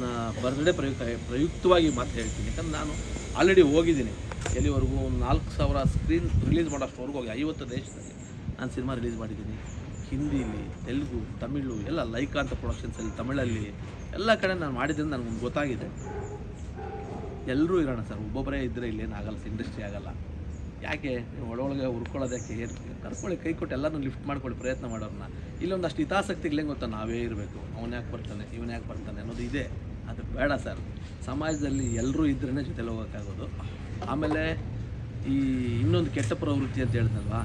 ನನ್ನ ಬರ್ತ್ಡೇ ಪ್ರಯುಕ್ತ, ಪ್ರಯುಕ್ತವಾಗಿ ಮಾತು ಹೇಳ್ತೀನಿ. ಯಾಕಂದ್ರೆ ನಾನು ಆಲ್ರೆಡಿ ಹೋಗಿದ್ದೀನಿ. ಎಲ್ಲಿವರೆಗೂ ಒಂದು ನಾಲ್ಕು ಸಾವಿರ ಸ್ಕ್ರೀನ್ ರಿಲೀಸ್ ಮಾಡೋಷ್ಟವರೆಗೂ ಹೋಗಿ ಐವತ್ತು ದೇಶದಲ್ಲಿ ನಾನು ಸಿನಿಮಾ ರಿಲೀಸ್ ಮಾಡಿದ್ದೀನಿ. ಹಿಂದಿಲಿ, ತೆಲುಗು, ತಮಿಳು, ಎಲ್ಲ ಲೈಕಾಂತ ಪ್ರೊಡಕ್ಷನ್ಸಲ್ಲಿ ತಮಿಳಲ್ಲಿ ಎಲ್ಲ ಕಡೆ ನಾನು ಮಾಡಿದ್ದೀನಿ ನನಗೆ ಗೊತ್ತಾಗಿದೆ. ಎಲ್ಲರೂ ಇರೋಣ ಸರ್, ಒಬ್ಬೊಬ್ಬರೇ ಇದ್ದರೆ ಇಲ್ಲೇನಾಗಲ್ಲ ಇಂಡಸ್ಟ್ರಿ ಆಗಲ್ಲ ಯಾಕೆ? ನೀವು ಒಳೊಳಗೆ ಹುರ್ಕೊಳ್ಳೋದಕ್ಕೆ ಏನು? ಕರ್ಕೊಳ್ಳಿ, ಕೈ ಕೊಟ್ಟು ಎಲ್ಲರೂ ಲಿಫ್ಟ್ ಮಾಡ್ಕೊಳ್ಳಿ, ಪ್ರಯತ್ನ ಮಾಡೋರನ್ನ ಇಲ್ಲೊಂದಷ್ಟು ಹಿತಾಸಕ್ತಿಗಳೇನು ಗೊತ್ತಾ? ನಾವೇ ಇರಬೇಕು. ಅವನು ಯಾಕೆ ಬರ್ತಾನೆ, ಇವನು ಯಾಕೆ ಬರ್ತಾನೆ ಅನ್ನೋದು ಇದೆ. ಅದು ಬೇಡ ಸರ್. ಸಮಾಜದಲ್ಲಿ ಎಲ್ಲರೂ ಇದ್ರೇ ಜೊತೆಲಿ ಹೋಗೋಕ್ಕಾಗೋದು. ಆಮೇಲೆ ಈ ಇನ್ನೊಂದು ಕೆಟ್ಟ ಪ್ರವೃತ್ತಿ ಅಂತ ಹೇಳಿದ್ನಲ್ವಾ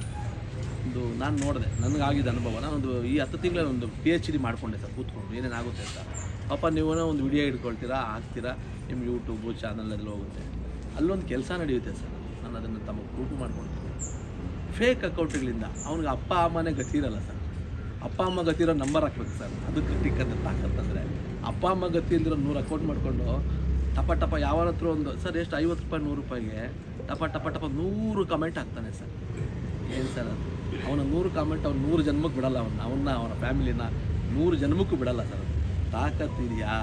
ಒಂದು ನಾನು ನೋಡಿದೆ, ನನಗಾಗಿದ್ದ ಅನುಭವ ನಾನೊಂದು ಈ ಹತ್ತು ತಿಂಗಳ ಒಂದು ಪಿ ಎಚ್ ಡಿ ಮಾಡಿಕೊಂಡೆ ಸರ್, ಕೂತ್ಕೊಂಡು. ಏನೇನಾಗುತ್ತೆ ಅಂತ. ಪಾಪ ನೀವೇನೋ ಒಂದು ವಿಡಿಯೋ ಇಟ್ಕೊಳ್ತೀರಾ ಹಾಕ್ತೀರಾ, ನಿಮ್ಮ ಯೂಟ್ಯೂಬು ಚಾನಲಲ್ಲಿ ಹೋಗುತ್ತೆ. ಅಲ್ಲೊಂದು ಕೆಲಸ ನಡೆಯುತ್ತೆ ಸರ್. ನಾನು ಅದನ್ನು ತಮ್ಮ ಪ್ರೂಫ್ ಮಾಡ್ಕೊಳ್ತೀನಿ. ಫೇಕ್ ಅಕೌಂಟ್ಗಳಿಂದ ಅವ್ನಿಗೆ ಅಪ್ಪ, ಅಮ್ಮನೇ ಗತಿ ಇರಲ್ಲ ಸರ್. ಅಪ್ಪ, ಅಮ್ಮ ಗತಿ ಇರೋ ನಂಬರ್ ಹಾಕ್ಬೇಕು ಸರ್. ಅದು ಕ್ರಿಟಿಕ್ ಅಂತ ತಾಕತ್ತಂದರೆ ಅಪ್ಪ, ಅಮ್ಮ ಗತಿ ಇಲ್ದಿರೋ ನೂರು ಅಕೌಂಟ್ ಮಾಡಿಕೊಂಡು ಟಪ ಟಪ ಯಾವನ ಹತ್ರ ಒಂದು, ಸರ್, ಎಷ್ಟು ಐವತ್ತು ರೂಪಾಯಿ, ನೂರು ರೂಪಾಯಿಗೆ ಟಪ ಟಪ ಟಪ ನೂರು ಕಮೆಂಟ್ ಹಾಕ್ತಾನೆ ಸರ್. ಏನು ಸರ್ ಅದು? ಅವನ ನೂರು ಕಾಮೆಂಟ್ ಅವ್ನು ನೂರು ಜನ್ಮಕ್ಕೆ ಬಿಡಲ್ಲ ಅವನ್ನ ಅವನ್ನ, ಅವನ ಫ್ಯಾಮಿಲಿನ ನೂರು ಜನ್ಮಕ್ಕೂ ಬಿಡಲ್ಲ ಸರ್ ತಾಕತ್ತಿದೆಯಾ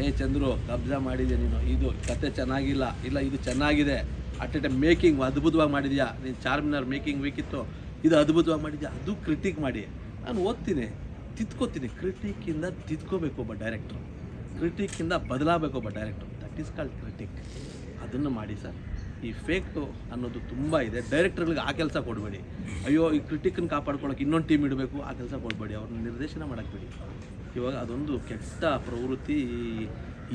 ಏ ಚಂದ್ರು, ಕಬ್ಜಾ ಮಾಡಿದೆ ನೀನು? ಇದು ಕತೆ ಚೆನ್ನಾಗಿಲ್ಲ. ಇಲ್ಲ, ಇದು ಚೆನ್ನಾಗಿದೆ. ಅಟ್ ಎ ಟೈಮ್ ಮೇಕಿಂಗ್ ಅದ್ಭುತವಾಗಿ ಮಾಡಿದ್ಯಾ? ನೀನು ಚಾರ್ಮಿನಾರ್ ಮೇಕಿಂಗ್ ಬೇಕಿತ್ತು, ಇದು ಅದ್ಭುತವಾಗಿ ಮಾಡಿದ್ಯಾ? ಅದು ಕ್ರಿಟಿಕ್ ಮಾಡಿ. ನಾನು ಓದ್ತೀನಿ. ತಿದ್ಕೋತೀನಿ. ಕ್ರಿಟಿಕ್ಕಿಂದ ತಿದ್ಕೋಬೇಕು ಒಬ್ಬ ಡೈರೆಕ್ಟ್ರು ಕ್ರಿಟಿಕ್ಕಿಂದ ಬದಲಾಗಬೇಕು ಒಬ್ಬ director that is called critic ಅದನ್ನು ಮಾಡಿ ಸರ್. ಈ ಫೇಕ್ ಅನ್ನೋದು ತುಂಬ ಇದೆ. ಡೈರೆಕ್ಟರ್ಗಳಿಗೆ ಆ ಕೆಲಸ ಕೊಡಬೇಡಿ. ಅಯ್ಯೋ, ಈ ಕ್ರಿಟಿಕನ್ನು ಕಾಪಾಡ್ಕೊಳಕ್ಕೆ ಇನ್ನೊಂದು ಟೀಮ್ ಇಡಬೇಕು. ಆ ಕೆಲಸ ಕೊಡಬೇಡಿ. ಅವ್ರನ್ನ ನಿರ್ದೇಶನ ಮಾಡೋಕ್ಬೇಡಿ ಬಿಡಿ. ಇವಾಗ ಅದೊಂದು ಕೆಟ್ಟ ಪ್ರವೃತ್ತಿ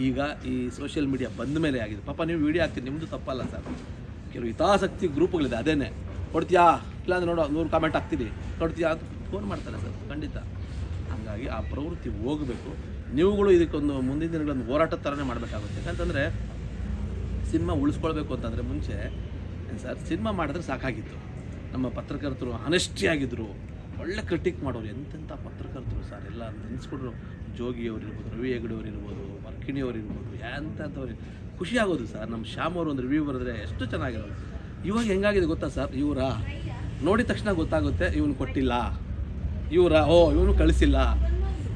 ಈಗ ಈ ಸೋಷಿಯಲ್ ಮೀಡಿಯಾ ಬಂದ ಮೇಲೆ ಆಗಿದೆ. ಪಾಪ ನೀವು ವೀಡಿಯೋ ಹಾಕ್ತೀನಿ ನಿಮ್ಮದು ತಪ್ಪಲ್ಲ ಸರ್. ಕೆಲವು ಹಿತಾಸಕ್ತಿ ಗ್ರೂಪ್ಗಳಿದೆ. ಅದೇನೆ. ಕೊಡ್ತೀಯಾ? ಇಲ್ಲಾಂದ್ರೆ ನೋಡೋ, ನೂರು ಕಾಮೆಂಟ್ ಹಾಕ್ತೀನಿ. ಕೊಡ್ತೀಯಾ ಅಂತ ಫೋನ್ ಮಾಡ್ತಾರೆ ಸರ್. ಖಂಡಿತ. ಹಾಗಾಗಿ ಆ ಪ್ರವೃತ್ತಿ ಹೋಗಬೇಕು. ನೀವುಗಳು ಇದಕ್ಕೊಂದು ಮುಂದಿನ ದಿನಗಳನ್ನು ಹೋರಾಟದ ಥರನೇ ಮಾಡಬೇಕಾಗುತ್ತೆ. ಯಾಕಂತಂದರೆ ಸಿನಿಮಾ ಉಳಿಸ್ಕೊಳ್ಬೇಕು ಅಂತಂದರೆ ಮುಂಚೆ, ಸರ್, ಸಿನಿಮಾ ಮಾಡಿದ್ರೆ ಸಾಕಾಗಿತ್ತು. ನಮ್ಮ ಪತ್ರಕರ್ತರು ಆಗಿದ್ದರು ಒಳ್ಳೆ ಕ್ರಿಟಿಕ್ ಮಾಡೋರು. ಎಂತೆಂಥ ಪತ್ರಕರ್ತರು ಸರ್? ಎಲ್ಲ ನೆನೆಸ್ಕೊಂಡ್ರು. ಜೋಗಿಯವ್ರು ಇರ್ಬೋದು ರವಿ ಹೆಗಡೆಯವ್ರು ಇರ್ಬೋದು ಮರ್ಕಿಣಿಯವ್ರು ಇರ್ಬೋದು ಎಂಥವ್ರು ಖುಷಿ ಆಗೋದು ಸರ್. ನಮ್ಮ ಶ್ಯಾಮ್ ಅವರು ಒಂದು ರಿವ್ಯೂ ಬರೆದ್ರೆ ಎಷ್ಟು ಚೆನ್ನಾಗಿರೋದು. ಇವಾಗ ಹೆಂಗಾಗಿದೆ ಗೊತ್ತಾ ಸರ್? ಇವರ ನೋಡಿದ ತಕ್ಷಣ ಗೊತ್ತಾಗುತ್ತೆ, ಇವನು ಕೊಟ್ಟಿಲ್ಲ. ಇವರ, ಓ, ಇವನು ಕಳಿಸಿಲ್ಲ.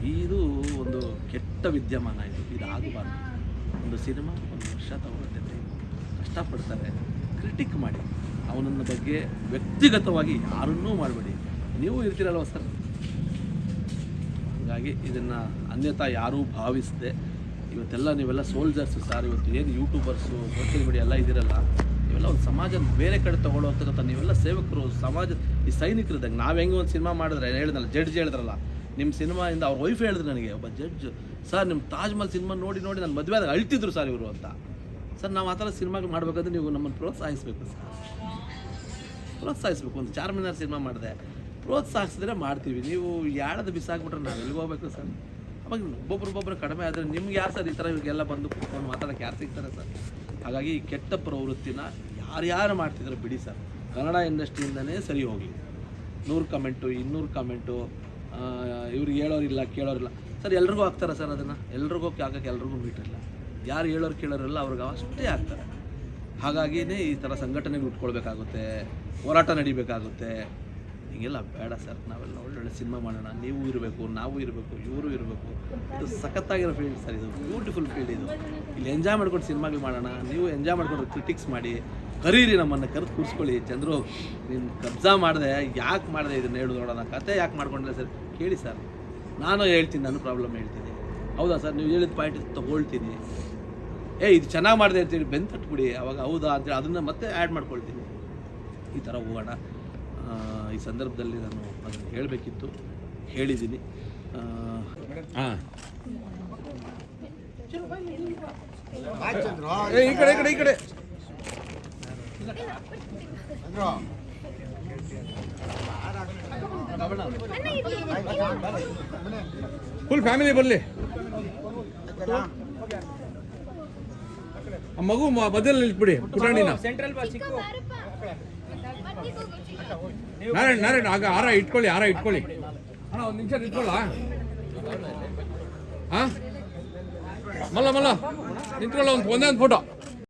ಇದು ಒಂದು ಕೆಟ್ಟ ವಿದ್ಯಮಾನ ಇದು. ಇದು ಆಗಬಾರ್ದು ಒಂದು ಸಿನಿಮಾ ಒಂದು ವರ್ಷ ತಗೊಳುತ್ತೆ. ಕಷ್ಟಪಡ್ತಾರೆ. ಕ್ರಿಟಿಕ್ ಮಾಡಿ. ಅವನನ್ನ ಬಗ್ಗೆ ವ್ಯಕ್ತಿಗತವಾಗಿ ಯಾರನ್ನೂ ಮಾಡಬೇಡಿ. ನೀವು ಇರ್ತೀರಲ್ವ ಸರ್? ಹಾಗಾಗಿ ಇದನ್ನು ಅನ್ಯತಾ ಯಾರೂ ಭಾವಿಸದೆ. ಇವತ್ತೆಲ್ಲ ನೀವೆಲ್ಲ ಸೋಲ್ಜರ್ಸು ಸರ್ ಇವತ್ತು ಏನು ಯೂಟ್ಯೂಬರ್ಸು ಸೋಷಿಯಲ್ ಮೀಡಿಯಾ ಎಲ್ಲ ಇದ್ದೀರಲ್ಲ ನೀವೆಲ್ಲ ಒಂದು ಸಮಾಜ ಬೇರೆ ಕಡೆ ತೊಗೊಳ್ಳೋತಕ್ಕಂಥ ನೀವೆಲ್ಲ ಸೇವಕರು, ಸಮಾಜ, ಈ ಸೈನಿಕರಿದ್ದಾಗ ನಾವು ಹೆಂಗೆ ಒಂದು ಸಿನಿಮಾ ಮಾಡಿದ್ರೆ ಹೇಳಿದ್ನಲ್ಲ, ಜಡ್ಜ್ ಹೇಳಿದ್ರಲ್ಲ ನಿಮ್ಮ ಸಿನಿಮಾಯಿಂದ ಅವ್ರ ವೈಫ್ ಹೇಳಿದ್ರು ನನಗೆ, ಒಬ್ಬ ಜಡ್ಜ್, ಸರ್ ನಿಮ್ಮ ತಾಜ್ ಮಹಲ್ ಸಿನಿಮಾ ನೋಡಿ ನೋಡಿ ನಾನು ಮದುವೆ ಆದಾಗ ಅಳ್ತಿದ್ರು ಸರ್ ಇವರು ಅಂತ. ಸರ್, ನಾವು ಆ ಥರ ಸಿನಿಮಾಗಳು ಮಾಡಬೇಕಂದ್ರೆ ನೀವು ನಮ್ಮನ್ನು ಪ್ರೋತ್ಸಾಹಿಸಬೇಕು ಸರ್. ಪ್ರೋತ್ಸಾಹಿಸ್ಬೇಕು, ಒಂದು ಚಾರ್ಮಿನಾರ್ ಸಿನಿಮಾ ಮಾಡಿದೆ. ಪ್ರೋತ್ಸಾಹಿಸಿದ್ರೆ ಮಾಡ್ತೀವಿ. ನೀವು ಯಾಳದ ಬಿಸಾಕ್ಬಿಟ್ರೆ ನಾವು ಎಲ್ಲಿಗೆ ಹೋಗ್ಬೇಕು ಸರ್? ಅವಾಗ ಒಬ್ಬೊಬ್ರು ಒಬ್ಬೊಬ್ರು ಕಡಿಮೆ ಆದರೆ ನಿಮ್ಗೆ ಯಾರು ಸರ್ ಈ ಥರ ಇವಾಗೆಲ್ಲ ಬಂದು ಕೂತ್ಕೊಂಡು ಮಾತಾಡೋಕ್ಕೆ ಯಾರು ಸಿಗ್ತಾರೆ ಸರ್? ಹಾಗಾಗಿ ಈ ಕೆಟ್ಟ ಪ್ರವೃತ್ತಿನ ಯಾರ್ಯಾರು ಮಾಡ್ತಿದ್ರು ಬಿಡಿ ಸರ್. ಕನ್ನಡ ಇಂಡಸ್ಟ್ರಿಯಿಂದನೇ ಸರಿ ಹೋಗಲಿ. ನೂರು ಕಮೆಂಟು, ಇನ್ನೂರು ಕಮೆಂಟು ಇವ್ರಿಗೆ ಹೇಳೋರಿಲ್ಲ, ಕೇಳೋರಿಲ್ಲ. ಸರ್, ಎಲ್ರಿಗೂ ಹಾಕ್ತಾರೆ ಸರ್ ಅದನ್ನು? ಎಲ್ರಿಗೂ ಹಾಕೋಕ್ಕೆ ಎಲ್ರಿಗೂ ಮೀಟ್ರಿಲ್ಲ ಯಾರು ಹೇಳೋರು ಕೇಳೋರಿಲ್ಲ ಅವ್ರಿಗೆ ಅಷ್ಟೇ ಹಾಕ್ತಾರೆ. ಹಾಗಾಗಿಯೇ ಈ ಥರ ಸಂಘಟನೆಗಳು ಉಟ್ಕೊಳ್ಬೇಕಾಗುತ್ತೆ, ಹೋರಾಟ ನಡಿಬೇಕಾಗುತ್ತೆ. ಹೀಗೆಲ್ಲ ಬೇಡ ಸರ್. ನಾವೆಲ್ಲ ಒಳ್ಳೊಳ್ಳೆ ಸಿನಿಮಾ ಮಾಡೋಣ. ನೀವು ಇರಬೇಕು, ನಾವು ಇರಬೇಕು, ಇವರು ಇರಬೇಕು. ಇದು ಸಖತ್ತಾಗಿರೋ ಫೀಲ್ಡ್ ಸರ್ ಇದು. ಬ್ಯೂಟಿಫುಲ್ ಫೀಲ್ಡ್ ಇದು. ಇಲ್ಲಿ ಎಂಜಾಯ್ ಮಾಡ್ಕೊಂಡು ಸಿನಿಮಾಗಳು ಮಾಡೋಣ. ನೀವು ಎಂಜಾಯ್ ಮಾಡ್ಕೊಂಡು ಕ್ರಿಟಿಕ್ಸ್ ಮಾಡಿ, ಕರೀರಿ ನಮ್ಮನ್ನು, ಕರೆದು ಕೂರಿಸ್ಕೊಳ್ಳಿ. ಚಂದ್ರು, ನೀನು ಕಬ್ಜಾ ಮಾಡಿದೆ, ಯಾಕೆ ಮಾಡಿದೆ ಇದನ್ನು ಹೇಳು ನೋಡೋಣ. ಕತೆ ಯಾಕೆ ಮಾಡ್ಕೊಂಡ್ರೆ ಸರ್? ಕೇಳಿ ಸರ್. ನಾನು ಹೇಳ್ತೀನಿ, ನಾನು ಪ್ರಾಬ್ಲಮ್ ಹೇಳ್ತೀನಿ. ಹೌದಾ ಸರ್? ನೀವು ಹೇಳಿದ ಪಾಯಿಂಟ್ ತೊಗೊಳ್ತೀನಿ. ಏ, ಇದು ಚೆನ್ನಾಗಿ ಮಾಡಿದೆ ಅಂತೇಳಿ ಬೆಂತಟ್ಬಿಡಿ ಅವಾಗ ಹೌದಾ ಅಂತೇಳಿ ಅದನ್ನು ಮತ್ತೆ ಆ್ಯಡ್ ಮಾಡ್ಕೊಳ್ತೀನಿ. ಈ ಥರ ಹೋಗೋಣ. ಈ ಸಂದರ್ಭದಲ್ಲಿ ನಾನು ಅದನ್ನು ಹೇಳಬೇಕಿತ್ತು. ಹೇಳಿದ್ದೀನಿ. ಹಾಂ. ಈ ಕಡೆ ಈ ಕಡೆ ಈ ಕಡೆ. ಫುಲ್ ಫ್ಯಾಮಿಲಿ ಬರಲಿ ಆ ಮಗು ಮ- ಮಧ್ಯದಲ್ಲಿ ನಿಲ್ಬಿಡಿ ಪುಟಾಣಿನ. ನಾರಾಯಣ ನಾರಾಯಣ, ಆಗ ಹಾರ ಇಟ್ಕೊಳ್ಳಿ, ಆರ ಇಟ್ಕೊಳ್ಳಿ. ಅಣ್ಣ, ಒಂದು ನಿಮಿಷ ನಿಂತ್ಕೊಳ್ಳ? ಹಾ ಮಲ್ಲ ಮಲ್ಲ, ನಿಂತ್ಕೊಳ್ಳ ಒಂದು, ಒಂದೇ ಒಂದು ಫೋಟೋ